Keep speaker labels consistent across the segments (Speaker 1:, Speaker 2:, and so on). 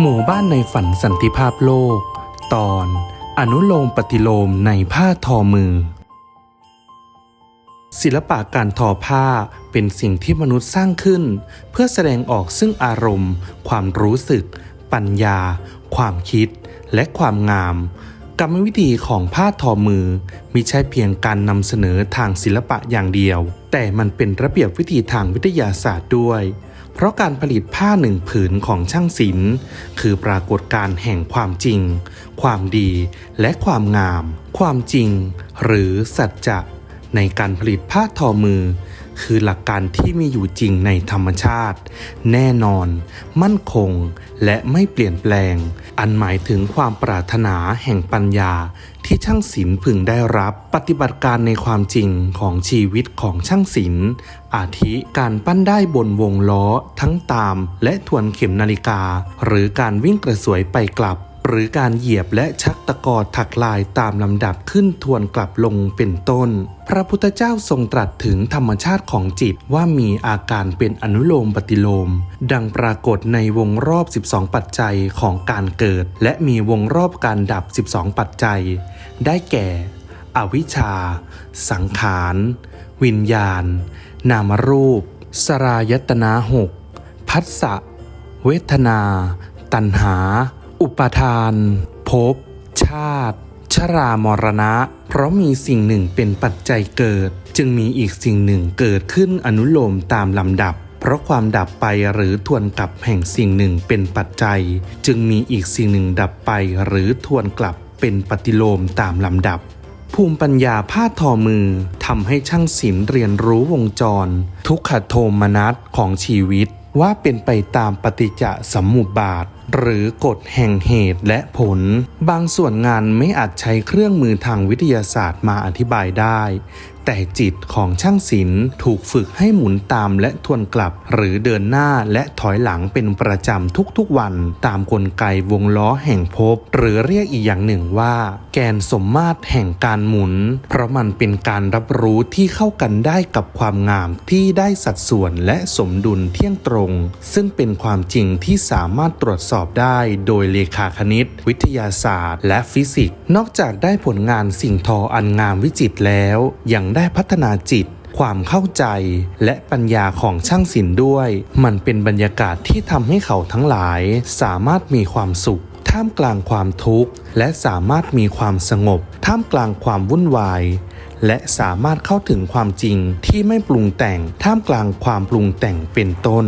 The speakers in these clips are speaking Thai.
Speaker 1: หมู่บ้านในฝันสันติภาพโลก ตอนอนุโลมปฏิโลมในผ้าทอมือ ศิลปะการทอผ้าเป็นสิ่งที่มนุษย์สร้างขึ้น เพื่อแสดงออกซึ่งอารมณ์ ความรู้สึก ปัญญา ความคิด และความงาม กรรมวิธีของผ้าทอมือมิใช่เพียงการนำเสนอทางศิลปะอย่างเดียว แต่มันเป็นระเบียบวิธีทางวิทยาศาสตร์ด้วย เพราะการผลิตผ้าหนึ่งผืนของช่างศิลป์คือปรากฏการแห่งความจริง ความดีและความงาม ความจริง หรือสัจจะในการผลิตผ้าทอมือ คือหลักการที่มีอยู่จริงในธรรมชาติ แน่นอน มั่นคง และไม่เปลี่ยนแปลง อันหมายถึงความปรารถนาแห่งปัญญาที่ช่างศิลป์พึงได้รับปฏิบัติการในความจริงของชีวิตของช่างศิลป์อาทิการปั้นได้บนวงล้อทั้งตามและทวนเข็มนาฬิกา หรือการวิ่งกระสวยไปกลับ หรือการเหยียบและชักตะกอถักลายตามลำดับขึ้นทวนกลับลงเป็นต้น พระพุทธเจ้าทรงตรัสถึงธรรมชาติของจิตว่ามีอาการเป็นอนุโลมปฏิโลม ดังปรากฏในวงรอบ 12 ปัจจัยของการเกิด และมีวงรอบการดับ 12 ปัจจัย ได้แก่ อวิชชา สังขาร วิญญาณ นามรูป สรายตนาหกพัสสะ เวทนา ตัณหา อุปทาน ภพ ชาติ ชรามรณะ เพราะมีสิ่งหนึ่งเป็นปัจจัยเกิด จึงมีอีกสิ่งหนึ่งเกิดขึ้นอนุโลมตามลำดับ เพราะความดับไปหรือทวนกลับแห่งสิ่งหนึ่งเป็นปัจจัย จึงมีอีกสิ่งหนึ่งดับไปหรือทวนกลับเป็นปฏิโลมตามลำดับภูมิปัญญาผ้าทอมือทำให้ช่างศิลป์เรียนรู้วงจร ทุกขโทมนัสของชีวิตว่าเป็นไปตามปฏิจจสมุปบาท หรือกฎแห่งเหตุและผล บางส่วนงานไม่อาจใช้เครื่องมือทางวิทยาศาสตร์มาอธิบายได้ แต่จิตของช่างศิลป์ถูกฝึกให้หมุนตามและทวนกลับ หรือเดินหน้าและถอยหลังเป็นประจำทุกๆวัน ตามกลไกวงล้อแห่งภพหรือเรียกอีกอย่างหนึ่งว่า แกนสมมาตรแห่งการหมุน เพราะมันเป็นการรับรู้ที่เข้ากันได้กับความงามที่ได้สัดส่วนและสมดุลเที่ยงตรง ซึ่งเป็นความจริงที่สามารถตรวจสอบได้โดยเลขาคณิต วิทยาศาสตร์ และฟิสิกส์นอกจากได้ผลงานสิ่งทออันงามวิจิตรแล้ว ยังได้พัฒนาจิตความเข้าใจและปัญญาของช่างศิลป์ด้วย มันเป็นบรรยากาศที่ทำให้เขาทั้งหลาย สามารถมีความสุข ท่ามกลางความทุกข์ และสามารถมีความสงบ ท่ามกลางความวุ่นวาย และสามารถเข้าถึงความจริงที่ไม่ปรุงแต่งท่ามกลางความปรุงแต่งเป็นต้น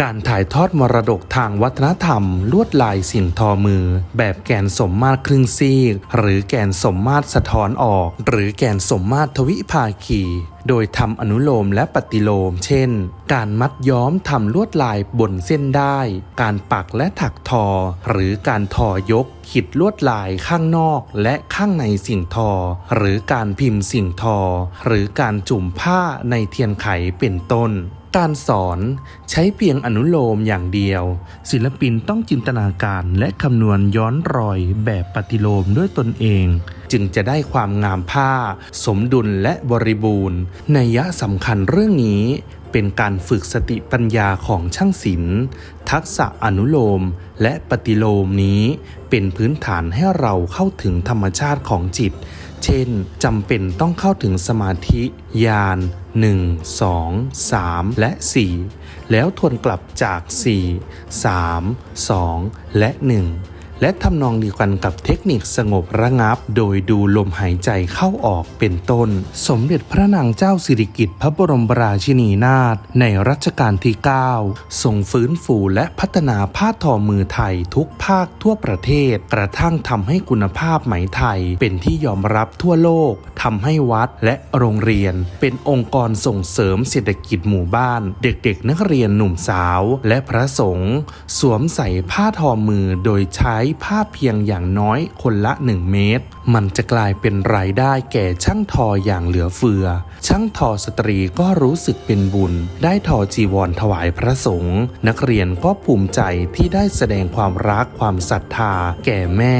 Speaker 1: การถ่ายทอดมรดกทางวัฒนธรรม ลวดลายสิ่งทอมือ แบบแกนสมมาตรครึ่งซีก หรือแกนสมมาตรสะท้อนออก หรือแกนสมมาตรทวิภาคี โดยทำอนุโลมและปฏิโลม เช่น การมัดย้อมทำลวดลายบนเส้นได้ การปักและถักทอ หรือการทอยกขีดลวดลายข้างนอกและข้างในสิ่งทอ หรือการพิมพ์สิ่งทอ หรือการจุ่มผ้าในเทียนไขเป็นต้น การสอนใช้เพียงอนุโลมอย่างเดียว ศิลปินต้องจินตนาการและคำนวณย้อนรอยแบบปฏิโลมด้วยตนเอง จึงจะได้ความงามผ้า สมดุลและบริบูรณ์ในยะสำคัญเรื่องนี้เป็นการฝึกสติปัญญาของช่างศิลป์ทักษะอนุโลมและปฏิโลมนี้เป็นพื้นฐานให้เราเข้าถึงธรรมชาติของจิต เช่นจำเป็นต้องเข้าถึงสมาธิญาณ1 2 3 และ 4 แล้วทวนกลับจาก 4 3 2 และ 1 และทำนองเดียวกันกับเทคนิคสงบระงับ โดยดูลมหายใจเข้าออกเป็นต้น สมเด็จพระนางเจ้าสิริกิติ์พระบรมราชินีนาถในรัชกาลที่ 9 ทรงฟื้นฟูและพัฒนาผ้าทอมือไทยทุกภาคทั่วประเทศ กระทั่งทำให้คุณภาพไหมไทยเป็นที่ยอมรับทั่วโลก ทำให้วัดและโรงเรียน เป็นองค์กรส่งเสริมเศรษฐกิจหมู่บ้าน เด็กๆ นักเรียนหนุ่มสาว และพระสงฆ์สวมใส่ผ้าทอมือโดยใช้ผ้าเพียงอย่างน้อยคนละ 1 เมตร มันจะกลายเป็นรายได้แก่ช่างทออย่างเหลือเฟือ ช่างทอสตรีก็รู้สึกเป็นบุญ ได้ทอจีวรถวายพระสงฆ์นักเรียนก็ภูมิใจที่ได้แสดงความรักความศรัทธา แก่แม่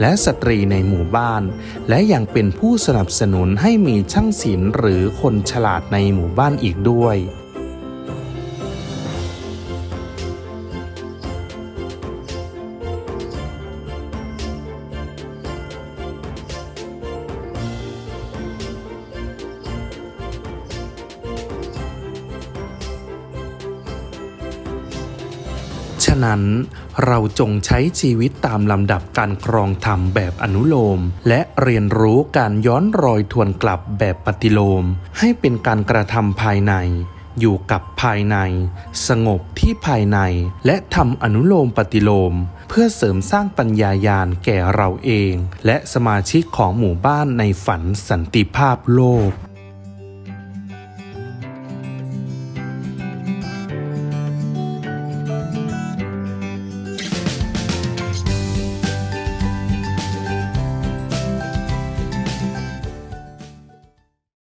Speaker 1: และสตรีในหมู่บ้าน และยังเป็นผู้สนับสสนุนให้มีช่างศิลป์หรือคนฉลาดในหมู่บ้านอีกด้วย ฉะนั้นเราจงใช้ชีวิตตามลำดับการครองธรรมแบบอนุโลม และเรียนรู้การย้อนรอยทวนกลับแบบปฏิโลม ให้เป็นการกระทำภายใน อยู่กับภายใน สงบที่ภายใน และทำอนุโลมปฏิโลม เพื่อเสริมสร้างปัญญายาณแก่เราเอง และสมาชิกของหมู่บ้านในฝันสันติภาพโลก